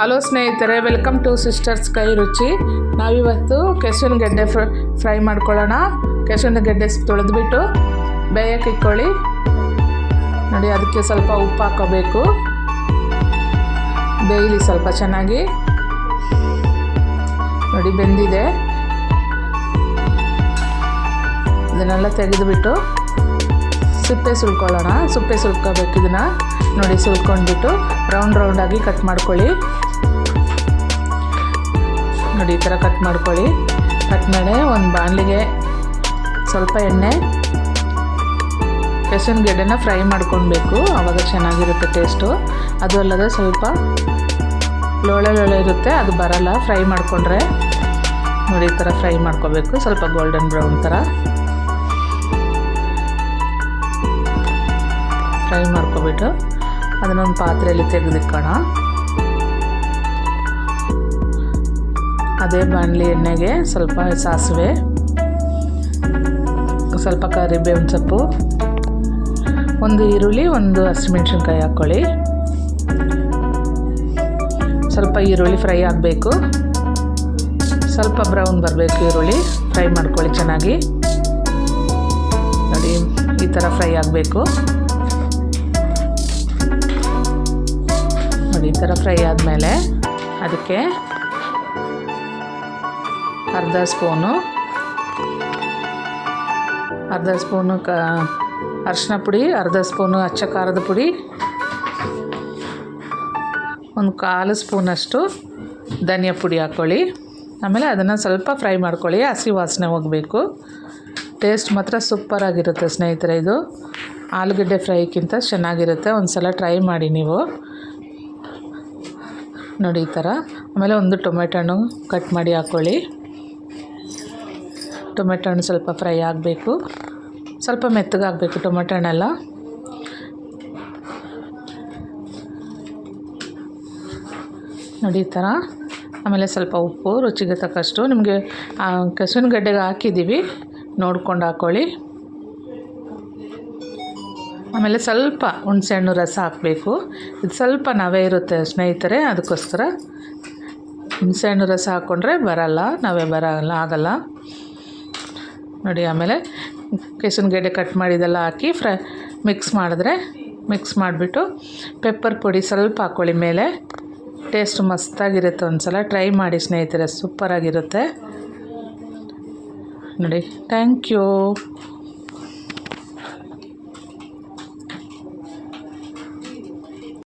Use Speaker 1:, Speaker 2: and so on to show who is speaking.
Speaker 1: Hello ಸ್ನೇಹಿತರೆ welcome to sisters ಕೈ ರುಚಿ ನಾವಿವತ್ತು ಕೆಸುವಿನ ಗೆಡ್ಡೆ ಫ್ರ ಫ್ರೈ ಮಾಡ್ಕೊಳ್ಳೋಣ. ಕೆಸುವಿನ ಗೆಡ್ಡೆ ತೊಳೆದ್ಬಿಟ್ಟು ಬೇಯಕ್ಕೆ ಇಕ್ಕೊಳ್ಳಿ. ನೋಡಿ, ಅದಕ್ಕೆ ಸ್ವಲ್ಪ ಉಪ್ಪು ಹಾಕೋಬೇಕು. ಬೇಯಲಿ ಸ್ವಲ್ಪ ಚೆನ್ನಾಗಿ. ನೋಡಿ, ಬೆಂದಿದೆ. ಇದನ್ನೆಲ್ಲ ತೆಗೆದುಬಿಟ್ಟು ಸಿಪ್ಪೆ ಸುಲ್ಕೊಳ್ಳೋಣ. ಸಿಪ್ಪೆ ಸುಲ್ಕೋಬೇಕು ಇದನ್ನು. ನೋಡಿ ಸುಲ್ಕೊಂಡ್ಬಿಟ್ಟು ರೌಂಡ್ ರೌಂಡಾಗಿ ಕಟ್ ಮಾಡ್ಕೊಳ್ಳಿ. ನೋಡಿ ಈ ಥರ ಕಟ್ ಮಾಡ್ಕೊಳ್ಳಿ. ಕಟ್ ಮೇಲೆ ಒಂದು ಬಾಣಲಿಗೆ ಸ್ವಲ್ಪ ಎಣ್ಣೆ ಕೆಸನ್ ಗೆಡ್ಡೆನ ಫ್ರೈ ಮಾಡ್ಕೊಳ್ಬೇಕು ಆವಾಗ ಚೆನ್ನಾಗಿರುತ್ತೆ ಟೇಸ್ಟು ಅದು ಅಲ್ಲದೆ ಸ್ವಲ್ಪ ಲೋಳೆ ಲೋಳೆ ಇರುತ್ತೆ, ಅದು ಬರಲ್ಲ. ಫ್ರೈ ಮಾಡಿಕೊಂಡ್ರೆ ನೋಡಿ ಈ ಥರ ಫ್ರೈ ಮಾಡ್ಕೋಬೇಕು. ಸ್ವಲ್ಪ ಗೋಲ್ಡನ್ ಬ್ರೌನ್ ಥರ ಫ್ರೈ ಮಾಡ್ಕೊಬಿಟ್ಟು ಅದನ್ನೊಂದು ಪಾತ್ರೆಯಲ್ಲಿ ತೆಗೆದಿಕ್ಕೋಣ ಅದೇ ಬಾಣಲಿ ಎಣ್ಣೆಗೆ ಸ್ವಲ್ಪ ಸಾಸಿವೆ, ಸ್ವಲ್ಪ ಕರಿಬೇವಿನ ಸೊಪ್ಪು, ಒಂದು ಈರುಳ್ಳಿ, ಒಂದು ಹಸಿಮೆಣ್ಸಿನ್ಕಾಯಿ ಹಾಕ್ಕೊಳ್ಳಿ. ಸ್ವಲ್ಪ ಈರುಳ್ಳಿ ಫ್ರೈ ಆಗಬೇಕು. ಸ್ವಲ್ಪ ಬ್ರೌನ್ ಬರಬೇಕು ಈರುಳ್ಳಿ, ಫ್ರೈ ಮಾಡ್ಕೊಳ್ಳಿ ಚೆನ್ನಾಗಿ. ನೋಡಿ, ಈ ಥರ ಫ್ರೈ ಆಗಬೇಕು. ನೋಡಿ ಈ ಥರ ಫ್ರೈ ಆದಮೇಲೆ ಅದಕ್ಕೆ ಅರ್ಧ ಸ್ಪೂನು ಅರ್ಧ ಸ್ಪೂನು ಕ ಅರಿಶಿನ ಪುಡಿ, ಅರ್ಧ ಸ್ಪೂನು ಅಚ್ಚ ಖಾರದ ಪುಡಿ, ಒಂದು ಕಾಲು ಸ್ಪೂನಷ್ಟು ಧನಿಯಾ ಪುಡಿ ಹಾಕ್ಕೊಳ್ಳಿ. ಆಮೇಲೆ ಅದನ್ನು ಸ್ವಲ್ಪ ಫ್ರೈ ಮಾಡ್ಕೊಳ್ಳಿ, ಹಸಿ ವಾಸನೆ ಹೋಗಬೇಕು. ಟೇಸ್ಟ್ ಮಾತ್ರ ಸೂಪರಾಗಿರುತ್ತೆ ಸ್ನೇಹಿತರೆ ಇದು. ಆಲೂಗಡ್ಡೆ ಫ್ರೈಗಿಂತ ಚೆನ್ನಾಗಿರುತ್ತೆ. ಒಂದು ಸಲ ಟ್ರೈ ಮಾಡಿ ನೀವು. ನೋಡಿ ಈ ಥರ. ಆಮೇಲೆ ಒಂದು ಟೊಮೆಟೊ ಹಣ್ಣು ಕಟ್ ಮಾಡಿ ಹಾಕ್ಕೊಳ್ಳಿ ಟೊಮೆಟೊ ಹಣ್ಣು ಸ್ವಲ್ಪ ಫ್ರೈ ಆಗಬೇಕು. ಸ್ವಲ್ಪ ಮೆತ್ತಗಾಗಬೇಕು ಟೊಮೆಟೊ ಹಣ್ಣೆಲ್ಲ. ನೋಡಿ ಈ ಥರ. ಆಮೇಲೆ ಸ್ವಲ್ಪ ಉಪ್ಪು, ರುಚಿಗೆ ತಕ್ಕಷ್ಟು. ನಿಮಗೆ ಕೆಸುವಿನ ಗಡ್ಡೆಗೆ ಹಾಕಿದ್ದೀವಿ. ನೋಡ್ಕೊಂಡು ಹಾಕ್ಕೊಳ್ಳಿ ಆಮೇಲೆ ಸ್ವಲ್ಪ ಹುಣಸೆಹಣ್ಣು ರಸ ಹಾಕಬೇಕು. ಇದು ಸ್ವಲ್ಪ ನವೆ ಇರುತ್ತೆ ಸ್ನೇಹಿತರೆ, ಅದಕ್ಕೋಸ್ಕರ. ಹುಣಸೆಹಣ್ಣು ರಸ ಹಾಕ್ಕೊಂಡ್ರೆ ಬರಲ್ಲ, ನವೆ ಬರಲ್ಲ, ಆಗಲ್ಲ. ನೋಡಿ, ಆಮೇಲೆ ಕೆಸುವಿನ ಗೆಡ್ಡೆ ಕಟ್ ಮಾಡಿದೆಲ್ಲ ಹಾಕಿ ಫ್ರೈ, ಮಿಕ್ಸ್ ಮಾಡಿದ್ರೆ, ಮಿಕ್ಸ್ ಮಾಡಿಬಿಟ್ಟು ಪೆಪ್ಪರ್ ಪುಡಿ ಸ್ವಲ್ಪ ಹಾಕ್ಕೊಳ್ಳಿ ಮೇಲೆ. ಟೇಸ್ಟ್ ಮಸ್ತಾಗಿರುತ್ತೆ ಒಂದು ಸಲ ಟ್ರೈ ಮಾಡಿ ಸ್ನೇಹಿತರೆ, ಸೂಪರಾಗಿರುತ್ತೆ. ನೋಡಿ, ಥ್ಯಾಂಕ್ ಯು.